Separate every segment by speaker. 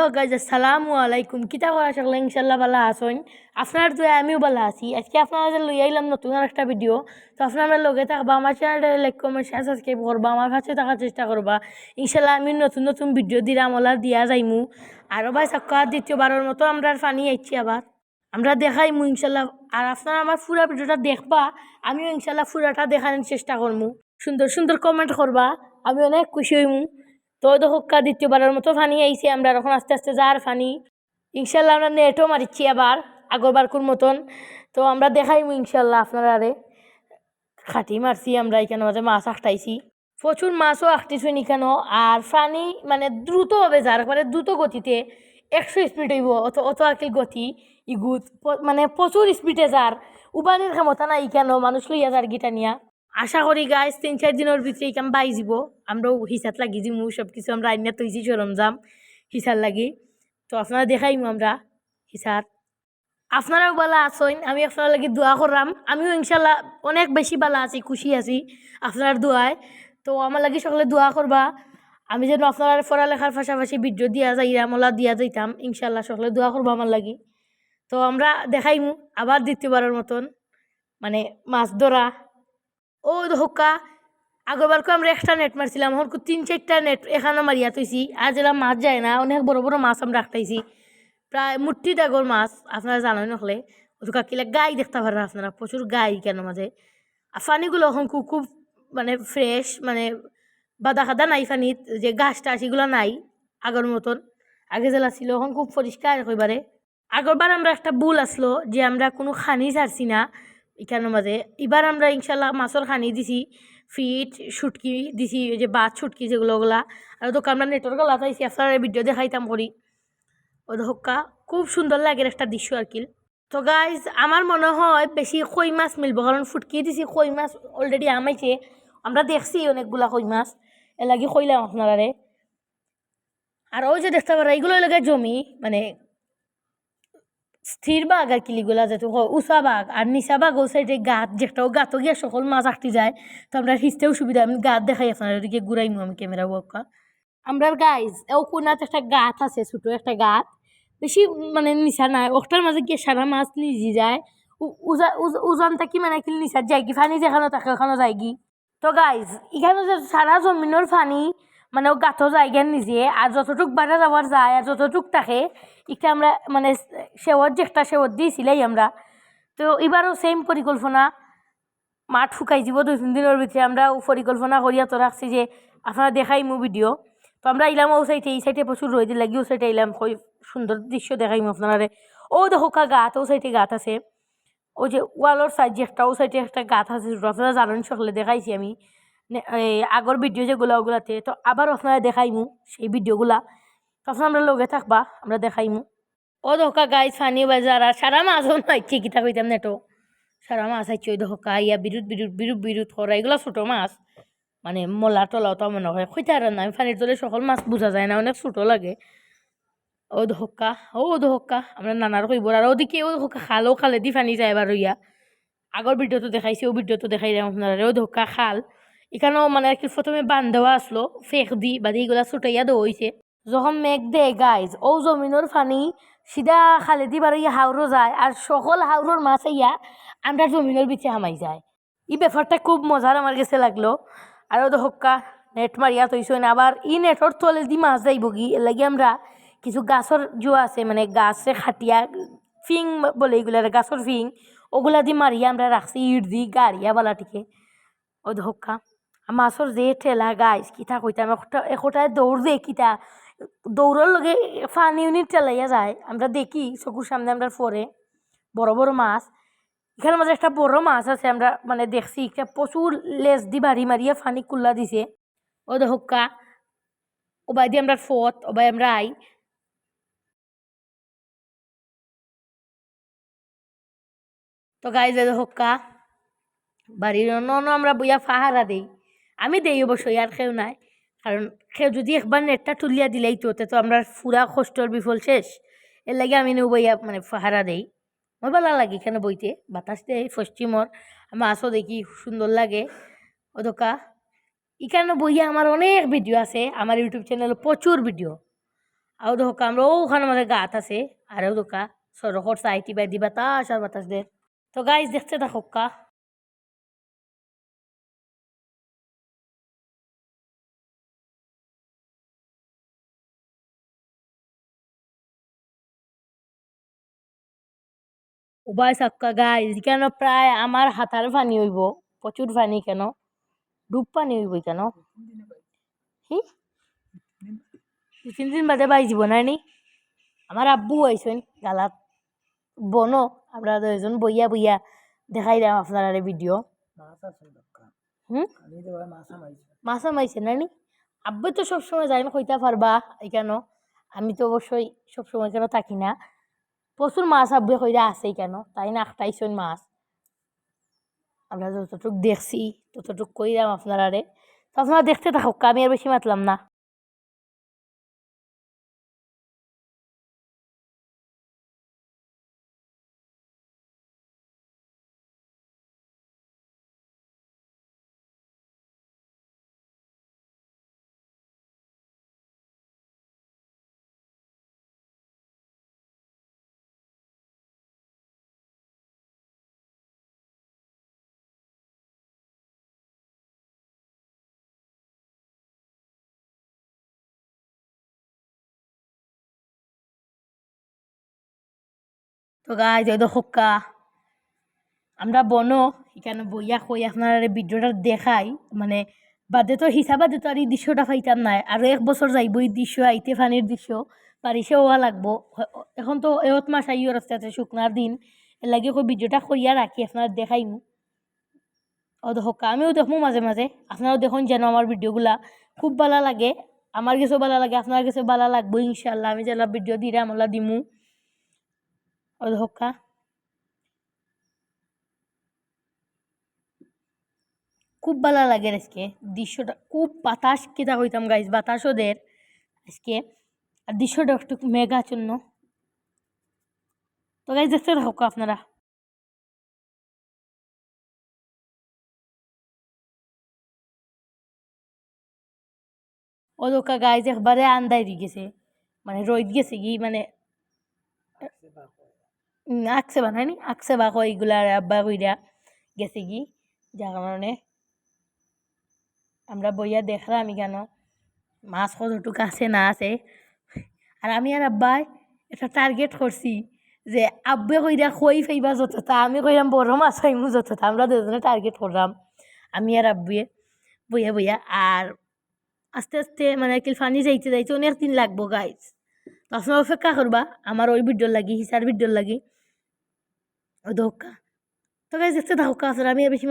Speaker 1: Hello guys আসসালামু আলাইকুম কিতা করা সকলে ইনশাল্লাহ ভালো আসুন আপনার তো আমিও ভালো আছি আজকে আপনারা লই আইলাম নতুন আর একটা ভিডিও তো আপনারা লগে থাকবা আমার চ্যানেলটা লাইক কমেন্ট শেয়ার সাবস্ক্রাইব করবা আমার কাছে থাকার চেষ্টা করবা ইনশাল্লাহ আমি নতুন নতুন ভিডিও দিলাম ওলা দিয়া যাইমু আরও ভাই সাক্কা দ্বিতীয়বারের মতো আমরা ফানি আইছি আবার আমরা দেখাইমু ইনশাল্লাহ আর আপনারা আমার পুরা ভিডিওটা দেখবা আমিও ইনশাল্লাহ পুরাটা দেখানোর চেষ্টা করমু সুন্দর সুন্দর কমেন্ট করবা আমি অনেক খুশি হইমু তো দোকা দ্বিতীয়বারের মতো ফানি আইছি, আমরা এখন আস্তে আস্তে যার ফানি। ইনশাল্লাহ আমরা নেটও মারিচ্ছি আবার, আগরবারকুর মতন। তো আমরা দেখাইমু ইনশাল্লাহ আপনারা আরে। খাটি মারছি আমরা, এখানে মাঝে মাছ আঁকটাইছি প্রচুর মাছও আঁকতেছি এখানে, আর ফানি মানে দ্রুতভাবে যার মানে দ্রুত গতিতে। একশো স্পিড হইব, অত অত আকিল গতি, ইগুত মানে প্রচুর স্পিডে যার। উবানির ক্ষমতা নাই কেন মানুষ লইয়া যার গিটা নিয়া। আশা করি গাইজ তিন, চার দিনের ভিতরে ইকাম বাই যাব। আমরাও হিসাত লাগি দিমু সব কিছু আমরা আইনা তৈছি সরঞ্জাম হিসার লাগি। তো আপনারা দেখাইমু আমরা হিসার আপনারাও বালা আছেন, আমি আপনার লাগি দোয়া করলাম। আমিও ইনশাল্লাহ অনেক বেশি বালা আছি, খুশি আছি আপনার দোয়ায়। তো আমার লাগি সকলে দোয়া করবা। আমি যেন আপনার পড়ালেখার পাশাপাশি ভিডিও দিয়া যাইরাম ওলা দিয়া যাইতাম, ইনশাল্লাহ সকলে দোয়া করব আমার লাগি। তো আমরা দেখাইমু আবার দ্বিতীয়বারের মতন মানে মাছ ধরা ও হোকা আগরবারকে আমরা একটা নেট মারছিলাম, হরকু তিন চারটা নেট এখানে মারিয়া থইছি আজ এরা মাছ যায় না, অনেক বড় বড় মাছ আমরা রাখতাইছি। প্রায় মুঠি ডাগর মাছ, আপনারা জানেন নকলে। ওটুকা কিলে গাই দেখতে পারেন আপনারা, প্রচুর গাই কেন মাঝে। আর পানিগুলো এখন খুব খুব মানে ফ্রেশ মানে বাদা খাদা নাই পানিত যে গাছ টাছ এগুলো নাই আগর মতন। আগে জেলা ছিল এখন খুব পরিষ্কার একেবারে আগরবার আমরা একটা ভুল আসলো, যে আমরা কোনো খানি ছাড়ছি না। এখানের মাঝে এবার আমরা ইনশাল্লাহ মাছের খানি দিছি, ফিট, শুটকি দিছি ওই যে বাদ শুটকি যেগুলো ওগুলা। আর তো আমরা নেটওয়ার্ক গলা চাইছি আপনার ভিডিও দেখাইতাম করি। ও হক্কা খুব সুন্দর লাগে একটা দৃশ্য আর কি। তো গাইজ আমার মনে হয় বেশি কই মাছ মিলব, কারণ ফুটকি দিছি, কই মাছ অলরেডি আমাইছে। আমরা দেখছি অনেকগুলা কই মাছ এ লাগি কইলাম আপনারারে। আর ওই যে দেখতে পারা, এইগুলো লাগে জমি মানে স্থির বাঘ আর কিলিগুলা যেহেতু উষা বাঘ আর নিচা বাঘ ও সাইডে গাত যেটা ও গাতও গিয়ে সকল মাছ আঁকতে যায়। তো আমরা হিসতেও সুবিধা, আমি গাত দেখাই আপনার, ওদিকে ঘুরাইমু আমি ক্যামেরা ওকা আমরা গাইজ ও কোনাত একটা গাত আছে, ছোটো একটা গাত। বেশি মানে নিচা নাই, ওটার মাঝে গিয়ে সারা মাছ নিজে যায়। ওজন থাকি মানে কি নিচার যায় কি ফানি যেখানে থাকে ওখানে যায় কি তো গাইজ এখানে সারা জমিনের ফানি মানে ও গাঁথো জায়গা নিজে, আর যতটুক বাড়া যাওয়ার যায়, আর যতটুক থাকে এটা আমরা মানে সেওয়ার যে একটা সেওয়ার দিয়েছিলাই আমরা। তো এবারও সেম পরিকল্পনা। মাঠ শুকাই যাব দুই, তিন দিনের ভিতরে। আমরা ও পরিকল্পনা করিয়া তো রাখছি যে আপনারা দেখাই মু ভিডিও তো আমরা ইলাম ও সাইডে এই সাইডে প্রচুর রোদ লাগি, ও সাইডে ইলাম কই সুন্দর দৃশ্য দেখাইম আপনারা ও দেখো কা গাছ ও সাইডে গাছ আছে। ওই যে ওয়ালর সাইড যে একটা, ও সাইডে একটা গাছ আছে। আপনারা জানেন, সকলে দেখাইছি আমি। আগর ভিডিও যেগুলো ওগুলাতে তো আবার আপনারা দেখাইমু সেই ভিডিওগুলা তখন আমরা লগে থাকবা, আমরা দেখাইমু। ও ধোকা গাইজ ফানি বাজার আর সারা মাছও নাই কিতা কইতাম নেটো সারা মাছ আইছি ওই ধোকা, ইয়া বিরুত বিরুত বিরুত বিরুত করা এগুলো ছোটো মাছ। মানে মলা টলাও তো মনে হয় খুঁজতে আর না ফানির তলে সকল মাছ বোঝা যায় না, অনেক ছোটো লাগে। ও ধোকা ও ধোকা, আমরা নানার কইব আর ওদিকে ও ধোকা খালও খালে দি ফানি যায় এবার ইয়া। আগর ভিডিওতে দেখাইছি ও ভিডিওতে দেখাই যাম আপনারা ও ধোকা, খাল। এখানেও মানে আর কি প্রথমে বান দেওয়া আসলো, ফেক দি বা এইগুলা ছুটাইয়া দেওয়া হয়েছে যখন মেঘ দে গাইজ ও জমিনের ফানি সিধা খালে দি বারো হাওড়ও যায় আর সকল হাওড়ের মাছ ইয়া আমরা জমিনের বিচে হামাই যায়। এই ব্যাপারটা খুব মজার আমার কাছে লাগল। আর ওদের হক্কা নেট মারিয়া তৈছই না আবার ই নেটর তলে দি মাছ যাইব কি? এর লাগি আমরা কিছু গাছর জোয়া আছে মানে গাছে খাটিয়া, ফিং বলে এগুলা গাছর ফিং, ওগুলা দি মারিয়া আমরা রাখছি ইট দি, গাড়িয়া বালাটিকে ও ধক্কা মাছর যে ঠেলা গাইস কিতা কইতাম একটা একোটায় দৌড় দে, কিতা। দৌড়ার লগে ফানি উনি ঠেলাইয়া যায়। আমরা দেখি চকুর সামনে আমরা পরে বড় বড় মাছ। এখানে মাঝে একটা বড় মাছ আছে, আমরা মানে দেখছি একটা প্রচুর লেজ দি বাড়ি মারিয়া ফানি কুল্লা দিছে। ও ধক্কা ওবাই দিয়ে আমরা ফত ওবাই আমরা আই। তো গাই যে হক্কা বাড়ির অন্য আমরা বইয়া ফাহারা দেই। আমি দেই অবশ্যই, আর কেউ নাই। কারণ কেউ যদি একবার নেটটা তুলিয়া দিলেই তো, তে আমরা ফুরা কষ্টর বিফল শেষ। এর লাগে আমি বইয়া মানে ফাহারা দেই। আমার ভালো লাগে এখানে বইতে? বাতাস দেয় পশ্চিমর। মাছও দেখি, সুন্দর লাগে। ওদকা এখানে বইয়া আমার অনেক ভিডিও আছে। আমার ইউটিউব চ্যানেলে প্রচুর ভিডিও। আৰু দোকা আমরা ওখানে আমাদের গাত আছে। আরও দোকা সড়কর সাইটি বাই দি বাতাস আর বাতাস দের তো গাইজ দেখতে থাকা উবাই সাক্কা গাইজ কেন প্রায় আমার হাতার পানি হইব প্রচুর পানি কেন, ডুব পানি হইব কেন। হি তিন দিন বাদে বাই যাব না নি? আমার আব্বু আইসেন গালাত। বনো, আমরা দুজন বইয়া বইয়া দেখাই দাম আপনারা ভিডিও। হুম? মাছা মাইছে না নি? আব্বু তো সবসময় যাই না কইতা পারবা কেন? আমি তো অবশ্যই সবসময় কেন থাকি না। প্রচুর মাছ আব্বে কইরা আছেই কেন? তাই না? আখটাইছেন মাছ। আমরা যতটুক দেখছি, ততটুক কইরাম আপনারারে। তো আপনারা দেখতে থাকুক, আমি আর বেশি মাতলাম না। তো গাই ওই হক্কা। আমরা বনো, এখানে বইয়া কই আপনার ভিডিওটা দেখাই। মানে বাদে তো হিসাবা তো আর এই দৃশ্যটা পাইতাম নাই আর এক বছর যাইব এই দৃশ্য, আইতে ফানির দৃশ্য। পারিসে হওয়া লাগবো। এখন তো এত মাস আইও রাস্তাতে শুকনার দিন। লাগে ওই ভিডিওটা কইয়া রাখি, আপনার দেখাইমু। ও হক্কা, আমিও দেখব মাঝে মাঝে। আপনারাও দেখুন যেন আমার ভিডিওগুলা খুব ভালো লাগে। আমার কিছু ভালো লাগে, আপনার কিছু ভালো লাগবো ইনশাল্লাহ আমি যেন ভিডিও দিয়ে আমলা দিমু। অধকা খুব ভালো লাগে আজকে। দৃশ্যটা খুব বাতাস কেটা হইতাম গাইজ বাতাস ওদের আজকে। আর দৃশ্যটা একটু মেঘাচ্ছন্ন তো গাইজ দেখতে থাকো আপনারা। ও দোকা গাইজ একবারে আন্দাই গেছে। মানে রোদ গেছে কি? মানে আঁকছে বানায়নি আঁকছে বা কইগুলা আব্বা কইরা গেছে কি? যার কারণে আমরা বইয়া দেখলাম কেন? মাছ কতটুকু আছে, না আছে? আর আমি আর আব্বাই একটা টার্গেট করছি যে আব্বে কইরা খই ফাইবা যতটা, আমি কইরাম বড় মাছ ফাইমু যতটা, আমরা দুজনে টার্গেট করলাম। আমি আর আব্বুয়ে বইয়া বইয়া, আর আস্তে আস্তে মানে কি ফানি যাইতে যাইতে অনেক দিন লাগবো গাইজ তো অপেক্ষা করবা, আমার ওই ভিডিওর লাগি, হিসার ভিডিওর লাগি। ওই ধোকা তো গাইজ দেখতে ধোকা আছে আমি আর বেশি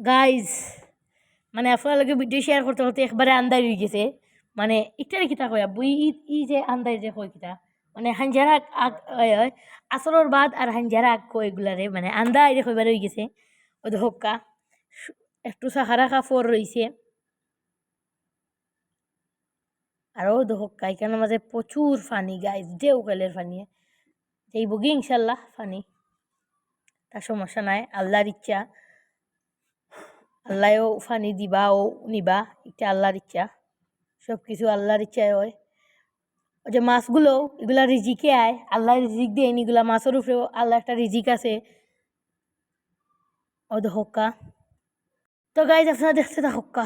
Speaker 1: গাইজ মানে আপনার ভিডিও শেয়ার করতে করতে একবারে আন্দাই হয়ে গেছে। মানে ইটারে কিতা কয় বই ই যে আন্দাই যে কয় কিতা। মানে হাঞ্জারা আগ আসরের বাদ আর হাঞ্জারা আগ কয় এগুলারে মানে আন্দাই রে কইবার হয়ে গেছে। ওই হক্কা একটু সাহারা কাপড় রয়েছে আরও দহক্কা এখানে মাঝে প্রচুর ফানি গাইজ ঢেউ কালের ফানি। এই বগি ইনশাল্লাহ ফানি। তার সমস্যা নাই আল্লাহর ইচ্ছা। আল্লাহও ফানি দিবা ও নিবা ইচ্ছা আল্লাহর ইচ্ছা। সব কিছু আল্লাহর ইচ্ছায় হয়। যে মাছগুলো, এগুলা রিজিকে আয়। আল্লাহ রিজিক দেয় এগুলা মাছের উপরেও আল্লাহ একটা রিজিক আছে। ও হক্কা। তো গাইজ আপনারা দেখতে থাকা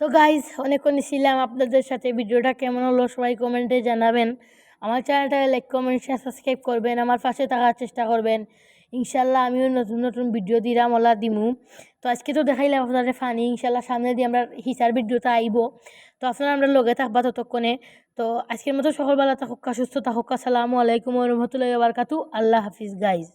Speaker 1: তো গাইজ অনেকক্ষণ ছিলাম আপনাদের সাথে। ভিডিওটা কেমন হলো সবাই কমেন্টে জানাবেন। আমার চ্যানেলটাকে লাইক কমেন্ট শেয়ার সাবস্ক্রাইব করবেন। আমার পাশে থাকার চেষ্টা করবেন। ইনশাল্লাহ আমিও নতুন নতুন ভিডিও দিলাম, ওলা দিমু। তো আজকে তো দেখাইলাম আপনাদের ফানি ইনশাল্লাহ সামনে দিয়ে আমরা হিসার ভিডিওটা আইব। তো আপনারা আমরা লগে থাকবা ততক্ষণে। তো আজকের মতো সকলবেলা থাকুক, সুস্থ থাকুক। আসসালামু আলাইকুম রহমতুল্লাহ বারকাতু। আল্লাহ হাফিজ গাইজ